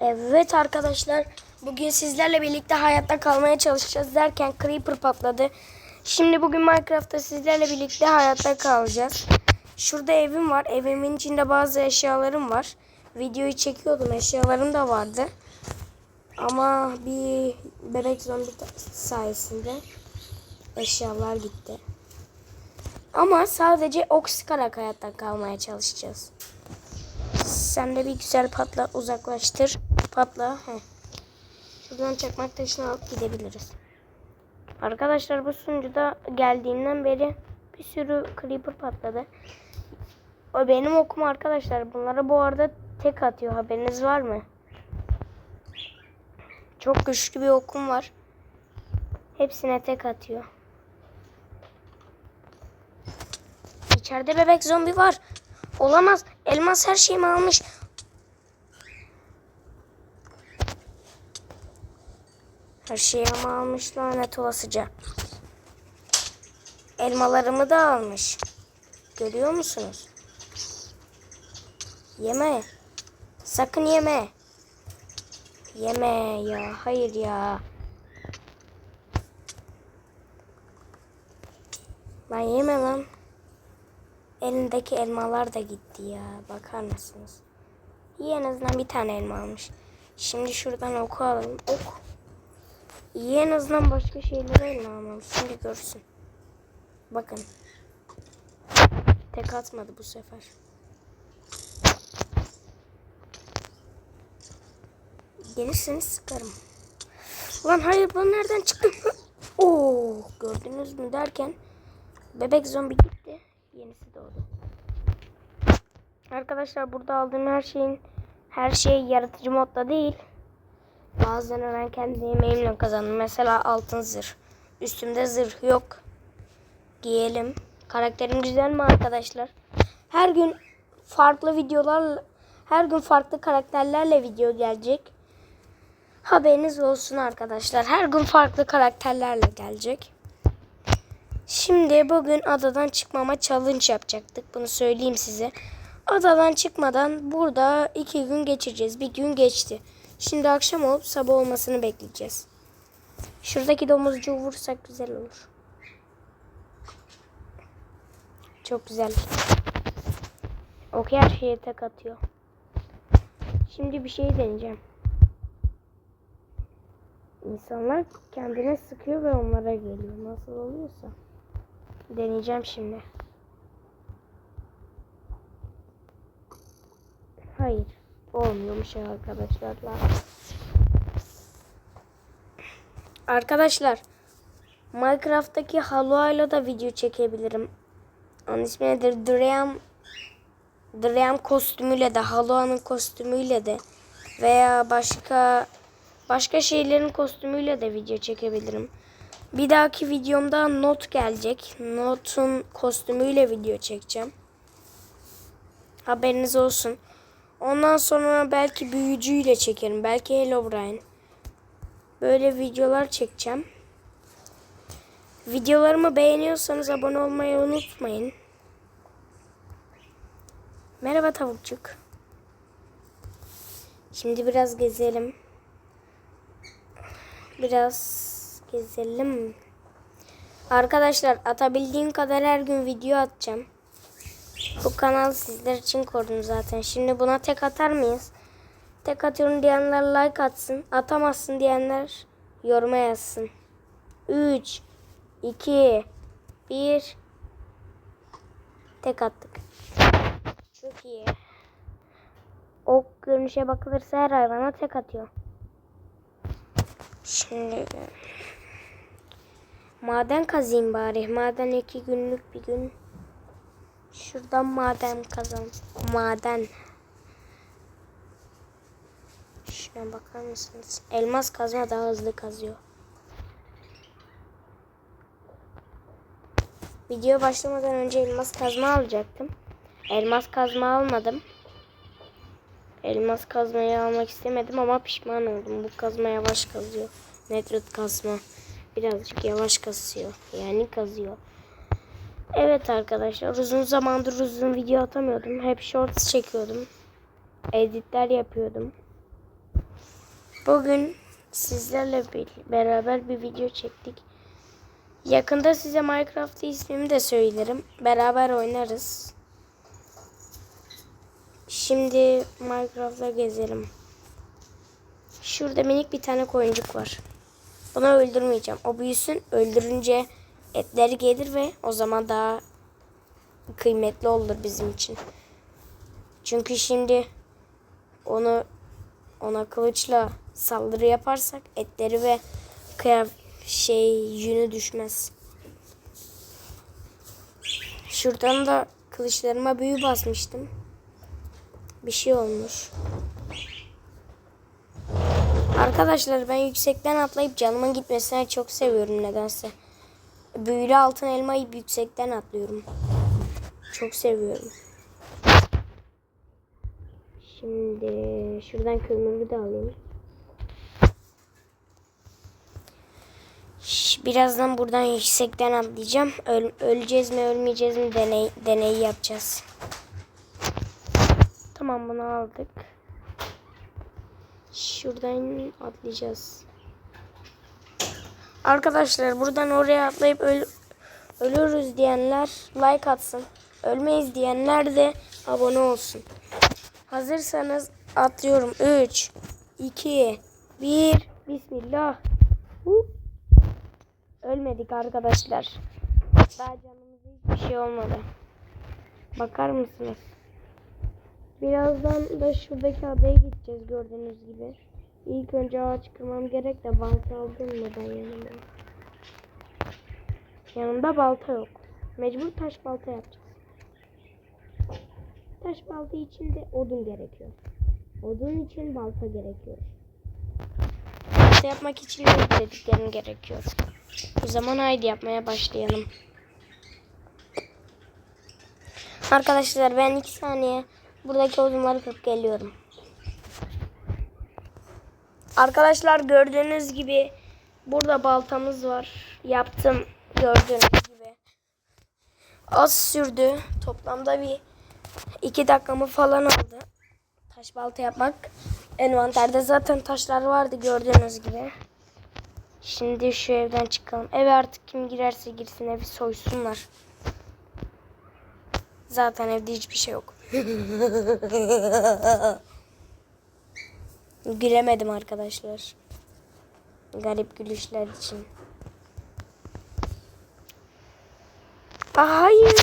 Evet arkadaşlar bugün sizlerle birlikte hayatta kalmaya çalışacağız derken Creeper patladı. Şimdi bugün Minecraft'ta sizlerle birlikte hayatta kalacağız. Şurada evim var. Evimin içinde bazı eşyalarım var. Videoyu çekiyordum. Eşyalarım da vardı. Ama bir bebek zombi sayesinde eşyalar gitti. Ama sadece ok sıkarak hayatta kalmaya çalışacağız. Sen de bir güzel patla uzaklaştır. Patla. Heh. Şuradan çakmak taşını alıp gidebiliriz. Arkadaşlar bu sunucuda geldiğinden beri bir sürü creeper patladı. O benim okum arkadaşlar. Bunlara bu arada tek atıyor. Haberiniz var mı? Çok güçlü bir okum var. Hepsine tek atıyor. İçeride bebek zombi var. Olamaz. Elmas her şeyimi almış. Her şeyimi almış lanet olasıca. Elmalarımı da almış. Görüyor musunuz? Yeme. Sakın yeme. Yeme ya. Hayır ya. Lan yeme lan. Elindeki elmalar da gitti ya. Bakar mısınız? İyi en azından bir tane elma almış. Şimdi şuradan oku alalım. Ok. İyi en azından başka şeyleri elma almamış. Şimdi görsün. Bakın. Tek atmadı bu sefer. Gelirseniz sıkarım. Lan hayır ben nereden çıktım? Oo, gördünüz mü derken bebek zombi gitti. Yenisi doğdu. Arkadaşlar burada aldığım her şeyin her şey yaratıcı modda değil. Bazılarını ben kendi emeğimle kazandım. Mesela altın zırh. Üstümde zırh yok. Giyelim. Karakterim güzel mi arkadaşlar? Her gün farklı videolar her gün farklı karakterlerle video gelecek. Haberiniz olsun arkadaşlar. Her gün farklı karakterlerle gelecek. Şimdi bugün adadan çıkmama challenge yapacaktık. Bunu söyleyeyim size. Adadan çıkmadan burada iki gün geçireceğiz. Bir gün geçti. Şimdi akşam olup sabah olmasını bekleyeceğiz. Şuradaki domuzcuğu vursak güzel olur. Çok güzel. Ok her şeye tek atıyor. Şimdi bir şey deneyeceğim. İnsanlar kendine sıkıyor ve onlara geliyor. Nasıl oluyorsa. Deneyeceğim şimdi. Hayır. Olmuyormuş arkadaşlar. Arkadaşlar. Minecraft'taki Haloa'yla da video çekebilirim. Onun ismi nedir? Dream Dream kostümüyle de Haloa'nın kostümüyle de veya başka başka şeylerin kostümüyle de video çekebilirim. Bir dahaki videomda Not gelecek. Not'un kostümüyle video çekeceğim. Haberiniz olsun. Ondan sonra belki büyücüyle çekerim. Belki Herobrine. Böyle videolar çekeceğim. Videolarımı beğeniyorsanız abone olmayı unutmayın. Merhaba tavukçuk. Şimdi biraz gezelim. Biraz gezelim. Arkadaşlar atabildiğim kadar her gün video atacağım. Bu kanal sizler için kurdum zaten. Şimdi buna tek atar mıyız? Tek atıyorum diyenler like atsın. Atamazsın diyenler yoruma yazsın. 3 2 1 Tek attık. Çok iyi. Ok görünüşe bakılırsa her hayvana tek atıyor. Şimdi maden kazayım bari. Maden iki günlük bir gün. Şuradan maden kazan. Maden. Şuna bakar mısınız? Elmas kazma daha hızlı kazıyor. Video başlamadan önce elmas kazma alacaktım. Elmas kazma almadım. Elmas kazmayı almak istemedim ama pişman oldum. Bu kazma yavaş kazıyor. Netrit kazma birazcık yavaş kazıyor. Yani kazıyor. Evet arkadaşlar uzun zamandır uzun video atamıyordum. Hep shorts çekiyordum. Editler yapıyordum. Bugün sizlerle bir- beraber bir video çektik. Yakında size Minecraft ismimi de söylerim. Beraber oynarız. Şimdi Minecraft'ta gezelim. Şurada minik bir tane koyuncuk var. Bunu öldürmeyeceğim. O büyüsün. Öldürünce etleri gelir ve o zaman daha kıymetli olur bizim için. Çünkü şimdi onu ona kılıçla saldırı yaparsak etleri ve kıyaf şey yünü düşmez. Şuradan da kılıçlarıma büyü basmıştım. Bir şey olmuş. Arkadaşlar ben yüksekten atlayıp canımın gitmesine çok seviyorum nedense. Büyülü altın elmayı yüksekten atlıyorum. Çok seviyorum. Şimdi şuradan kömürü de alayım. Birazdan buradan yüksekten atlayacağım. Öl- öleceğiz mi ölmeyeceğiz mi deney deneyi yapacağız. Tamam bunu aldık. Şuradan atlayacağız. Arkadaşlar buradan oraya atlayıp öl ölürüz diyenler like atsın. Ölmeyiz diyenler de abone olsun. Hazırsanız atlıyorum. 3 2 1 Bismillah. Hop. Ölmedik arkadaşlar. Daha canımıza hiçbir şey olmadı. Bakar mısınız? Birazdan da şuradaki adaya gideceğiz gördüğünüz gibi. İlk önce ağaç kırmam gerek de balta aldım mı ben yanıma? Yanımda balta yok. Mecbur taş balta yapacağız. Taş balta için de odun gerekiyor. Odun için balta gerekiyor. Balta yapmak için de dediklerim gerekiyor. O zaman haydi yapmaya başlayalım. Arkadaşlar ben iki saniye buradaki odunları kırıp geliyorum. Arkadaşlar gördüğünüz gibi burada baltamız var. Yaptım gördüğünüz gibi. Az sürdü. Toplamda bir iki dakikamı falan aldı. Taş balta yapmak. Envanterde zaten taşlar vardı gördüğünüz gibi. Şimdi şu evden çıkalım. Eve artık kim girerse girsin evi soysunlar. Zaten evde hiçbir şey yok. Gülemedim arkadaşlar. Garip gülüşler için. Hayır.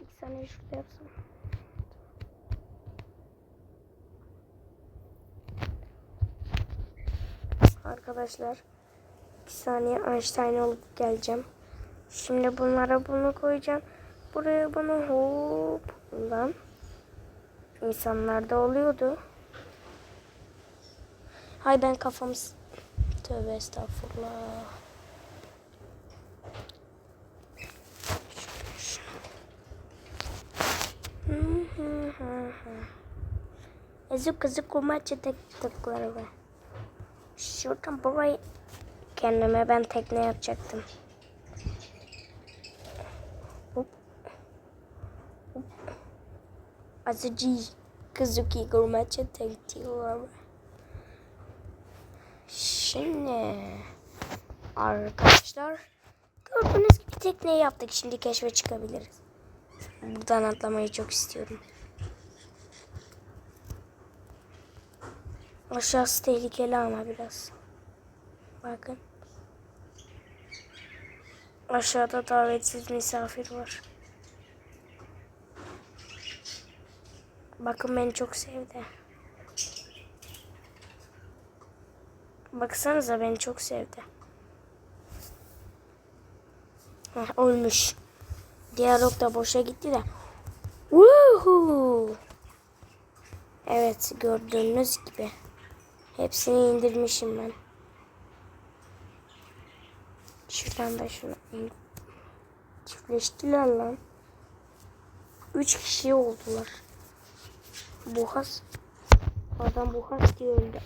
Bir saniye şurada yapsam. Arkadaşlar bir saniye Einstein olup geleceğim. Şimdi bunlara bunu koyacağım. Buraya bunu hop lan. İnsanlarda oluyordu. Hay ben kafamı... Tövbe estağfurullah. Ezuk ezuk kumaçı tek tıkları var. Şuradan burayı kendime ben tekne yapacaktım. Hop. Hop. Azıcı kızıki kumaçı tek var. Şimdi arkadaşlar gördüğünüz gibi tekneyi yaptık. Şimdi keşfe çıkabiliriz. Buradan atlamayı çok istiyorum. Aşağısı tehlikeli ama biraz. Bakın. Aşağıda davetsiz misafir var. Bakın beni çok sevdi. Baksanıza beni çok sevdi. Heh, ölmüş. Ok da boşa gitti de. Woohoo! Evet gördüğünüz gibi. Hepsini indirmişim ben. Şuradan da şunu çiftleştiler lan. Üç kişi oldular. Buhas. Adam Buhas diye öldü.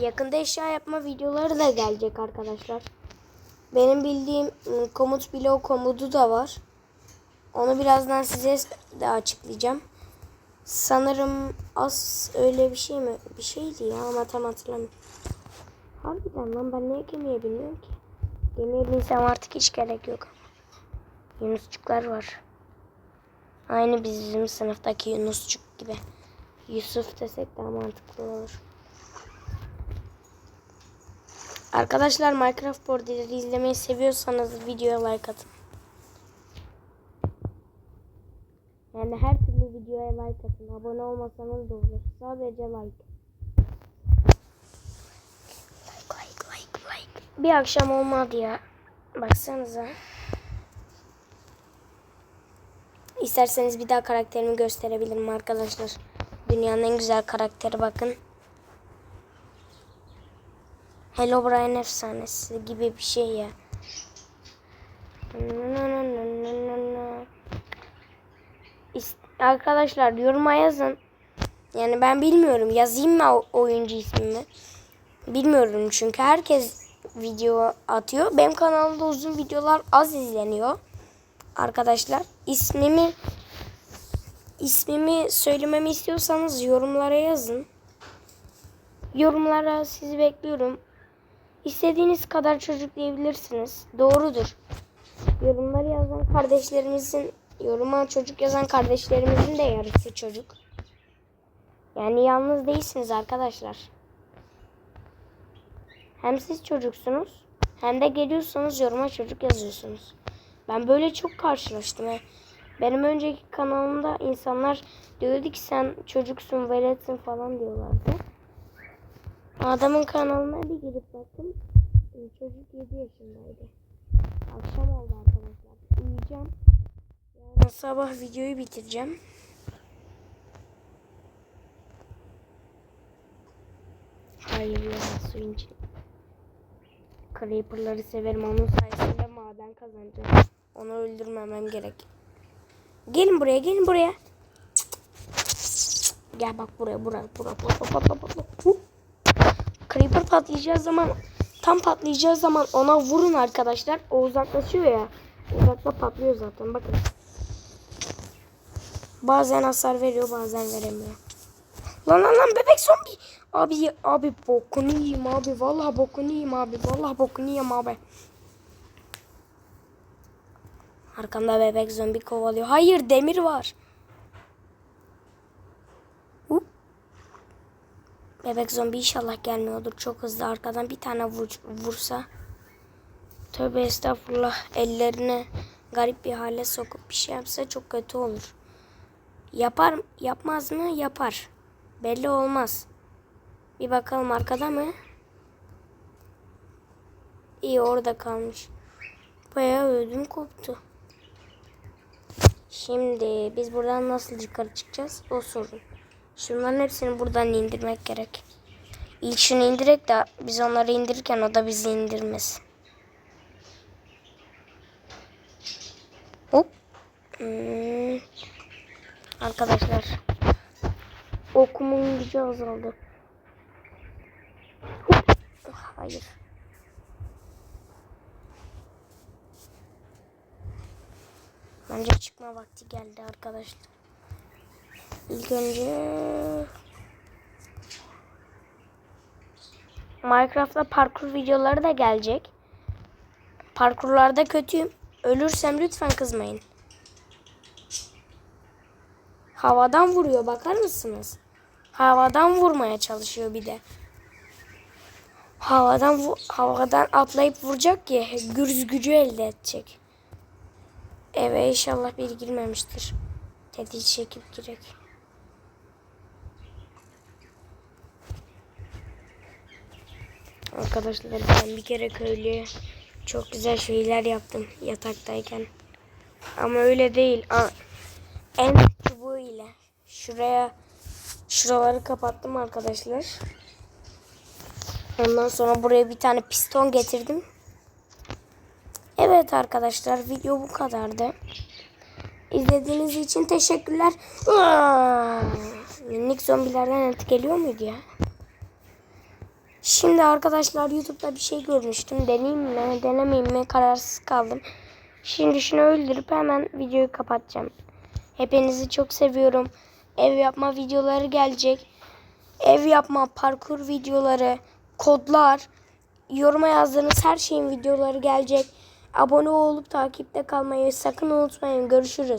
Yakında eşya yapma videoları da gelecek arkadaşlar. Benim bildiğim ıı, komut bloğu komutu da var. Onu birazdan size de açıklayacağım. Sanırım az öyle bir şey mi? Bir şeydi ya ama tam hatırlamıyorum. Harbiden lan ben niye gemiye biniyorum ki? Gemiye binsem artık hiç gerek yok. Yunusçuklar var. Aynı bizim sınıftaki Yunusçuk gibi. Yusuf desek daha mantıklı olur. Arkadaşlar Minecraft borderleri izlemeyi seviyorsanız videoya like atın. Yani her türlü videoya like atın. Abone olmasanız da olur. Sadece like. Like, like, like, like. Bir akşam olmadı ya. Baksanıza. İsterseniz bir daha karakterimi gösterebilirim arkadaşlar. Dünyanın en güzel karakteri bakın. Hello Brian efsanesi gibi bir şey ya. Arkadaşlar yoruma yazın. Yani ben bilmiyorum. Yazayım mı oyuncu ismimi? Bilmiyorum çünkü herkes video atıyor. Benim kanalımda uzun videolar az izleniyor. Arkadaşlar ismimi ismimi söylememi istiyorsanız yorumlara yazın. Yorumlara sizi bekliyorum. İstediğiniz kadar çocuk diyebilirsiniz. Doğrudur. Yorumları yazan kardeşlerimizin, yoruma çocuk yazan kardeşlerimizin de yarısı çocuk. Yani yalnız değilsiniz arkadaşlar. Hem siz çocuksunuz hem de geliyorsanız yoruma çocuk yazıyorsunuz. Ben böyle çok karşılaştım. Benim önceki kanalımda insanlar diyordu ki sen çocuksun, veletsin falan diyorlardı. Adamın kanalına bir girip baktım. Çocuk 7 yaşındaydı. Akşam oldu arkadaşlar. Uyuyacağım. Yarın sabah videoyu bitireceğim. Hayır ya suyun içinde. Creeper'ları severim. Onun sayesinde maden kazanacağım. Onu öldürmemem gerek. Gelin buraya, gelin buraya. Gel bak buraya, buraya, buraya. Bak, bak. Hu. Creeper patlayacağı zaman, tam patlayacağı zaman ona vurun arkadaşlar. O uzaklaşıyor ya. Uzakta patlıyor zaten. Bakın. Bazen hasar veriyor, bazen veremiyor. Lan lan lan bebek zombi. Abi abi bokunu yiyeyim abi. Vallahi bokunu yiyeyim abi. Vallahi bokunu yiyeyim abi. Arkamda bebek zombi kovalıyor. Hayır demir var. Hup. Bebek zombi inşallah gelmiyordur. Çok hızlı arkadan bir tane vur, vursa. Tövbe estağfurullah. Ellerini garip bir hale sokup bir şey yapsa çok kötü olur. Yapar yapmaz mı? Yapar. Belli olmaz. Bir bakalım arkada mı? İyi orada kalmış. Bayağı ödüm koptu. Şimdi biz buradan nasıl yukarı çıkacağız? O sorun. Şunların hepsini buradan indirmek gerek. İlk şunu indirek de biz onları indirirken o da bizi indirmez. Hop. Hmm. Arkadaşlar. Okumun gücü azaldı. Hop. Hayır. Bence çıkma vakti geldi arkadaşlar. İlk önce Minecraft'ta parkur videoları da gelecek. Parkurlarda kötüyüm. Ölürsem lütfen kızmayın. Havadan vuruyor bakar mısınız? Havadan vurmaya çalışıyor bir de. Havadan havadan atlayıp vuracak ki gürz gücü elde edecek. Eve inşallah biri girmemiştir. Tetiği çekip girek. Arkadaşlar ben bir kere köylüye çok güzel şeyler yaptım yataktayken. Ama öyle değil. En çubuğu ile şuraya şuraları kapattım arkadaşlar. Ondan sonra buraya bir tane piston getirdim. Evet arkadaşlar video bu kadardı. İzlediğiniz için teşekkürler. Minik zombilerden et geliyor muydu ya? Şimdi arkadaşlar YouTube'da bir şey görmüştüm. Deneyeyim mi, denemeyeyim mi kararsız kaldım. Şimdi şunu öldürüp hemen videoyu kapatacağım. Hepinizi çok seviyorum. ev yapma videoları gelecek. Ev yapma, parkur videoları, kodlar, yoruma yazdığınız her şeyin videoları gelecek. Abone olup takipte kalmayı sakın unutmayın. Görüşürüz.